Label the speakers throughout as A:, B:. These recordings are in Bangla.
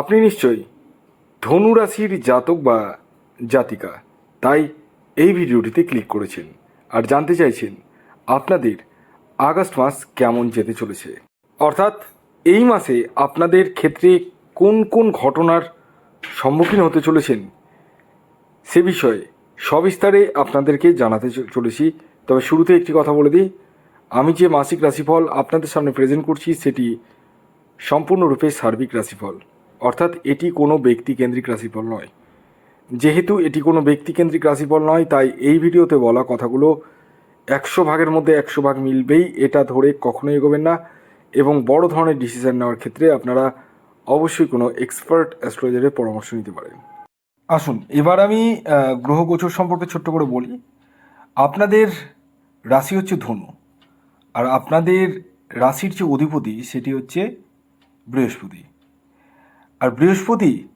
A: আপনি নিশ্চয়ই ধনু রাশির জাতক বা জাতিকা, তাই এই ভিডিওটিতে ক্লিক করেছেন আর জানতে চাইছেন আপনাদের আগস্ট মাস কেমন যেতে চলেছে। অর্থাৎ এই মাসে আপনাদের ক্ষেত্রে কোন কোন ঘটনার সম্মুখীন হতে চলেছেন সে বিষয়ে সবিস্তারে আপনাদেরকে জানাতে চলেছি। তবে শুরুতে একটি কথা বলে দিই, আমি যে মাসিক রাশিফল আপনাদের সামনে প্রেজেন্ট করছি, সেটি সম্পূর্ণরূপে সার্বিক রাশিফল। অর্থাৎ এটি কোনো ব্যক্তিকেন্দ্রিক রাশিফল নয়। যেহেতু এটি কোনো ব্যক্তিকেন্দ্রিক রাশিফল নয়, তাই এই ভিডিওতে বলা কথাগুলো একশো ভাগের মধ্যে একশো ভাগ মিলবেই, এটা ধরে কখনোই এগোবেন না। এবং বড় ধরনের ডিসিশন নেওয়ার ক্ষেত্রে আপনারা অবশ্যই কোনো এক্সপার্ট অ্যাস্ট্রোলজারের পরামর্শ নিতে পারেন। আসুন, এবার আমি গ্রহ গোচর সম্পর্কে ছোট্ট করে বলি। আপনাদের রাশি হচ্ছে ধনু, আর আপনাদের রাশির যে অধিপতি, সেটি হচ্ছে বৃহস্পতি। আর বৃহস্পতি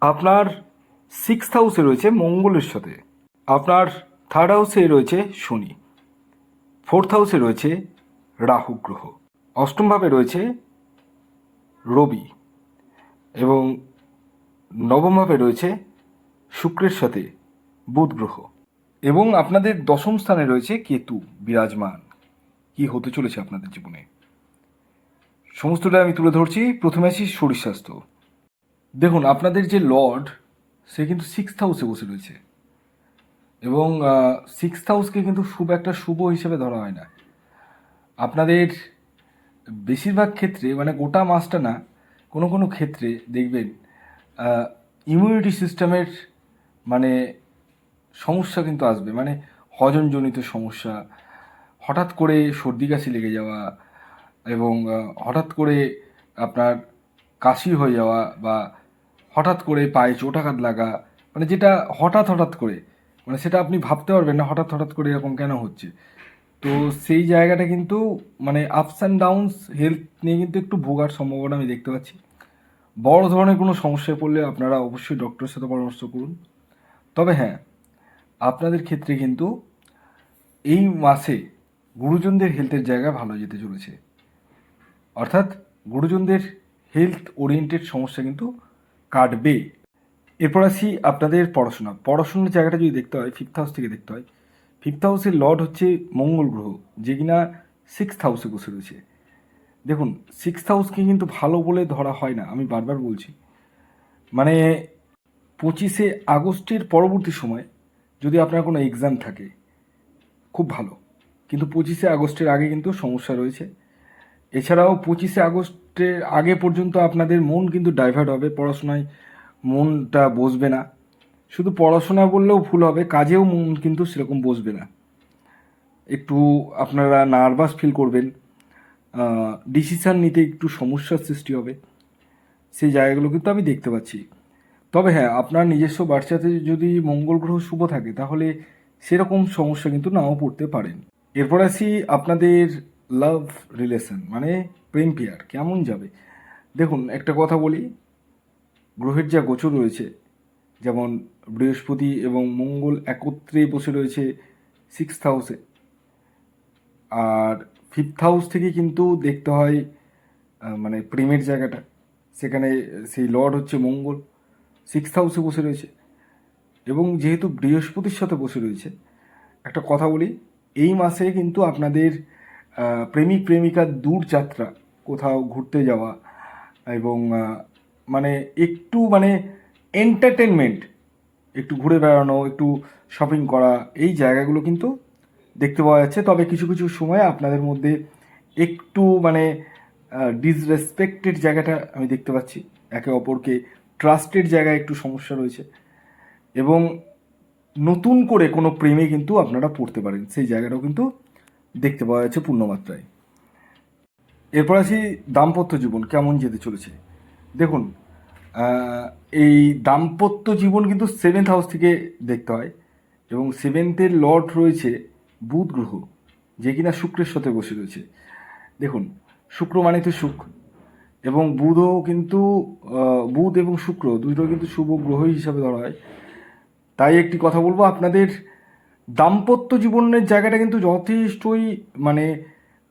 A: আপনার সিক্স হাউসে রয়েছে মঙ্গলের সাথে। আপনার থার্ড হাউসে রয়েছে শনি। ফোর্থ হাউসে রয়েছে রাহু গ্রহ। অষ্টমভাবে রয়েছে রবি। এবং নবমভাবে রয়েছে শুক্রের সাথে বুধ গ্রহ। এবং আপনাদের দশম স্থানে রয়েছে কেতু, বিরাজমান। কি হতে চলেছে আপনাদের জীবনে? সমস্তটা আমি তুলে ধরছি। প্রথমে আসি শরীর স্বাস্থ্য দেখুন, আপনাদের যে লর্ড, সে কিন্তু সিক্স হাউসে বসে রয়েছে। এবং সিক্স হাউসকে কিন্তু খুব একটা শুভ হিসেবে ধরা হয় না। আপনাদের বেশিরভাগ ক্ষেত্রে মানে গোটা মাসটা না, কোনো কোনো ক্ষেত্রে দেখবেন ইমিউনিটি সিস্টেমের মানে সমস্যা কিন্তু আসবে। মানে হজমজনিত সমস্যা, হঠাৎ করে সর্দি কাশি লেগে যাওয়া এবং হঠাৎ করে আপনার কাশি হয়ে যাওয়া বা হঠাৎ করে পায়ে চোটাঘাত লাগা মানে যেটা হঠাৎ হঠাৎ করে মানে সেটা আপনি ভাবতে পারবেন না হঠাৎ হঠাৎ করে এরকম কেন হচ্ছে। তো সেই জায়গাটা কিন্তু মানে আপস অ্যান্ড ডাউনস হেলথ নিয়ে কিন্তু একটু ভোগার সম্ভাবনা আমি দেখতে পাচ্ছি। বড় ধরনের কোনো সমস্যায় পড়লে আপনারা অবশ্যই ডক্টরের সাথে পরামর্শ করুন। তবে হ্যাঁ আপনাদের ক্ষেত্রে কিন্তু এই মাসে গুরুজনদের হেলথের জায়গা ভালো যেতে চলেছে। অর্থাৎ গুরুজনদের হেলথ ওরিয়েন্টেড সমস্যা কিন্তু কাটবে এরপর আসি আপনাদের পড়াশোনা। পড়াশোনার জায়গাটা যদি দেখতে হয় ফিফথ হাউস থেকে দেখতে হয় ফিফথ হাউসের লর্ড হচ্ছে মঙ্গল গ্রহ, যে কিনা সিক্সথ হাউসে বসে রয়েছে। দেখুন সিক্সথ হাউসকে কিন্তু ভালো বলে ধরা হয় না, আমি বারবার বলছি। মানে পঁচিশে আগস্টের পরবর্তী সময় যদি আপনার কোনো এক্সাম থাকে, খুব ভালো। কিন্তু পঁচিশে আগস্টের আগে কিন্তু সমস্যা রয়েছে। এছাড়াও পঁচিশে আগস্টের আগে পর্যন্ত আপনাদের মন কিন্তু ডাইভার্ট হবে, পড়াশোনায় মনটা বসবে না। শুধু পড়াশোনা বললেও ভুল হবে, কাজেও মন কিন্তু সেরকম বসবে না। একটু আপনারা নার্ভাস ফিল করবেন ডিসিশান নিতে একটু সমস্যার সৃষ্টি হবে। সেই জায়গাগুলো কিন্তু আমি দেখতে পাচ্ছি। তবে হ্যাঁ আপনার নিজস্ব বাচ্চাতে যদি মঙ্গল গ্রহ শুভ থাকে, তাহলে সেরকম সমস্যা কিন্তু নাও পড়তে পারেন। এরপর আসি আপনাদের লাভ রিলেশন মানে প্রেম পেয়ার, কেমন যাবে? দেখুন, একটা কথা বলি, গ্রহের যা গোচর রয়েছে, যেমন বৃহস্পতি এবং মঙ্গল একত্রে বসে রয়েছে সিক্স হাউসে আর ফিফথ হাউস থেকে কিন্তু দেখতে হয় মানে প্রেমের জায়গাটা। সেখানে সেই লর্ড হচ্ছে মঙ্গল সিক্স হাউসে বসে রয়েছে। এবং যেহেতু বৃহস্পতির সাথে বসে রয়েছে, একটা কথা বলি, এই মাসে কিন্তু আপনাদের প্রেমিক, প্রেমিকার দূর যাত্রা, কোথাও ঘুরতে যাওয়া এবং মানে একটু মানে এন্টারটেনমেন্ট একটু ঘুরে বেড়ানো, একটু শপিং করা, এই জায়গাগুলো কিন্তু দেখতে পাওয়া যাচ্ছে। তবে কিছু কিছু সময় আপনাদের মধ্যে একটু মানে ডিসরেসপেক্টেড জায়গাটা আমি দেখতে পাচ্ছি। একে অপরকে ট্রাস্টেড জায়গায় একটু সমস্যা রয়েছে এবং নতুন করে কোনো প্রেমে কিন্তু আপনারা পড়তে পারেন। সেই জায়গাটাও কিন্তু দেখতে পাওয়া যাচ্ছে পূর্ণমাত্রায়। এরপর আসি দাম্পত্য জীবন, কেমন যেতে চলেছে? দেখুন এই দাম্পত্য জীবন কিন্তু সেভেন্থ হাউস থেকে দেখতে হয় এবং সেভেন্থের লর্ড রয়েছে বুধ গ্রহ, যে কিনা শুক্রের সাথে বসে রয়েছে। দেখুন, শুক্র মানে তো সুখ এবং বুধও কিন্তু বুধ এবং শুক্র দুটো কিন্তু শুভ গ্রহ হিসাবে ধরা হয়। তাই একটি কথা বলব, আপনাদের দাম্পত্য জীবনের জায়গাটা কিন্তু যথেষ্টই মানে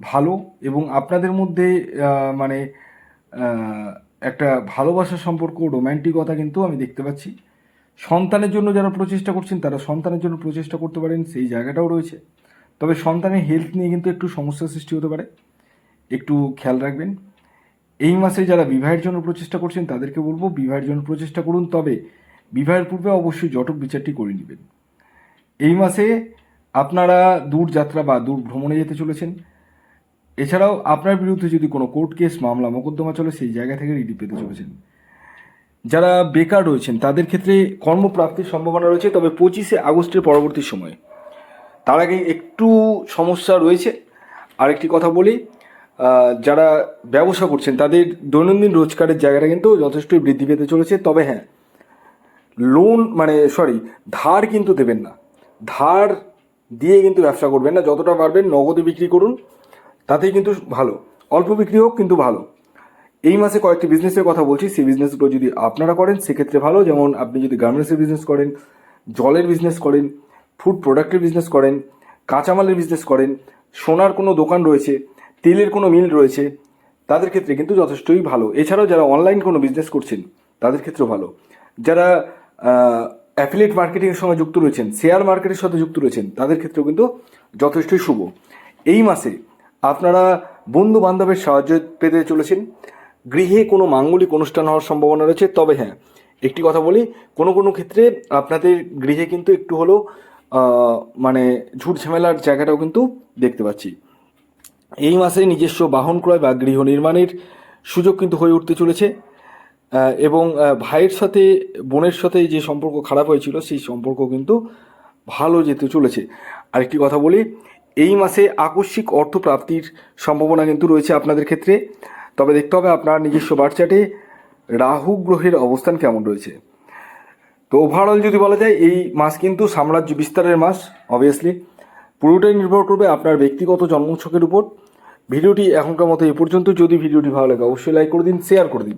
A: ভালো এবং আপনাদের মধ্যে মানে একটা ভালোবাসার সম্পর্ক রোম্যান্টিকতা কিন্তু আমি দেখতে পাচ্ছি। সন্তানের জন্য যারা প্রচেষ্টা করছেন, তারা সন্তানের জন্য প্রচেষ্টা করতে পারেন, সেই জায়গাটাও রয়েছে। তবে সন্তানের হেলথ নিয়ে কিন্তু একটু সমস্যার সৃষ্টি হতে পারে। একটু খেয়াল রাখবেন। এই মাসে যারা বিবাহের জন্য প্রচেষ্টা করছেন, তাদেরকে বলব বিবাহের জন্য প্রচেষ্টা করুন। তবে বিবাহের পূর্বে অবশ্যই জটক বিচারটি করে নেবেন। এই মাসে আপনারা দূর যাত্রা বা দূর ভ্রমণে যেতে চলেছেন। এছাড়াও আপনার বিরুদ্ধে যদি কোনো কোর্ট কেস, মামলা, মোকদ্দমা চলে, সেই জায়গা থেকে রিলিফ পেতে চলেছেন। যারা বেকার রয়েছেন, তাদের ক্ষেত্রে কর্মপ্রাপ্তির সম্ভাবনা রয়েছে, তবে পঁচিশে আগস্টের পরবর্তী সময়ে। তার আগে একটু সমস্যা রয়েছে। আরেকটি কথা বলি যারা ব্যবসা করছেন, তাদের দৈনন্দিন রোজগারের জায়গাটা কিন্তু যথেষ্টই বৃদ্ধি পেতে চলেছে। তবে হ্যাঁ লোন মানে সরি ধার কিন্তু দেবেন না। ধার দিয়ে কিন্তু ব্যবসা করবেন না। যতটা পারবেন নগদে বিক্রি করুন, তাতেই কিন্তু ভালো। অল্প বিক্রি হোক, কিন্তু ভালো। এই মাসে কয়েকটি বিজনেসের কথা বলছি। সেই বিজনেসগুলো যদি আপনারা করেন, সেক্ষেত্রে ভালো। যেমন আপনি যদি গার্মেন্টসের বিজনেস করেন, জলের বিজনেস করেন ফুড প্রোডাক্টের বিজনেস করেন, কাঁচামালের বিজনেস করেন, সোনার কোনো দোকান রয়েছে, তেলের কোনো মিল রয়েছে, তাদের ক্ষেত্রে কিন্তু যথেষ্টই ভালো। এছাড়াও যারা অনলাইন কোনো বিজনেস করছেন, তাদের ক্ষেত্রেও ভালো। যারা অ্যাফিলিয়েট মার্কেটিংয়ের সঙ্গে যুক্ত রয়েছেন শেয়ার মার্কেটের সাথে যুক্ত রয়েছেন, তাদের ক্ষেত্রেও কিন্তু যথেষ্টই শুভ। এই মাসে আপনারা বন্ধু বান্ধবের সাহায্য পেতে চলেছেন। গৃহে কোনো মাঙ্গলিক অনুষ্ঠান হওয়ার সম্ভাবনা রয়েছে, তবে হ্যাঁ একটি কথা বলি, কোনো কোনো ক্ষেত্রে আপনাদের গৃহে কিন্তু একটু হলেও মানে ঝুট ঝামেলার জায়গাটাও কিন্তু দেখতে পাচ্ছি। এই মাসে নিজস্ব বাহন ক্রয় বা গৃহ নির্মাণের সুযোগ কিন্তু হয়ে উঠতে চলেছে। এবং ভাইয়ের সাথে, বোনের সাথে যে সম্পর্ক খারাপ হয়েছিল, সেই সম্পর্ক কিন্তু ভালো যেতে চলেছে। আরেকটি কথা বলি, এই মাসে আকস্মিক অর্থপ্রাপ্তির সম্ভাবনা কিন্তু রয়েছে আপনাদের ক্ষেত্রে। তবে দেখতে হবে আপনার নিজস্ব বার্চাটে রাহু গ্রহের অবস্থান কেমন রয়েছে। তো ওভারঅল যদি বলা যায়, এই মাস কিন্তু সাম্রাজ্য বিস্তারের মাস অবভিয়াসলি পুরোটাই নির্ভর করবে আপনার ব্যক্তিগত জন্মছকের উপর। ভিডিওটি এখনকার মতো এ পর্যন্ত। যদি ভিডিওটি ভালো লাগে, অবশ্যই লাইক করে দিন শেয়ার করে দিন।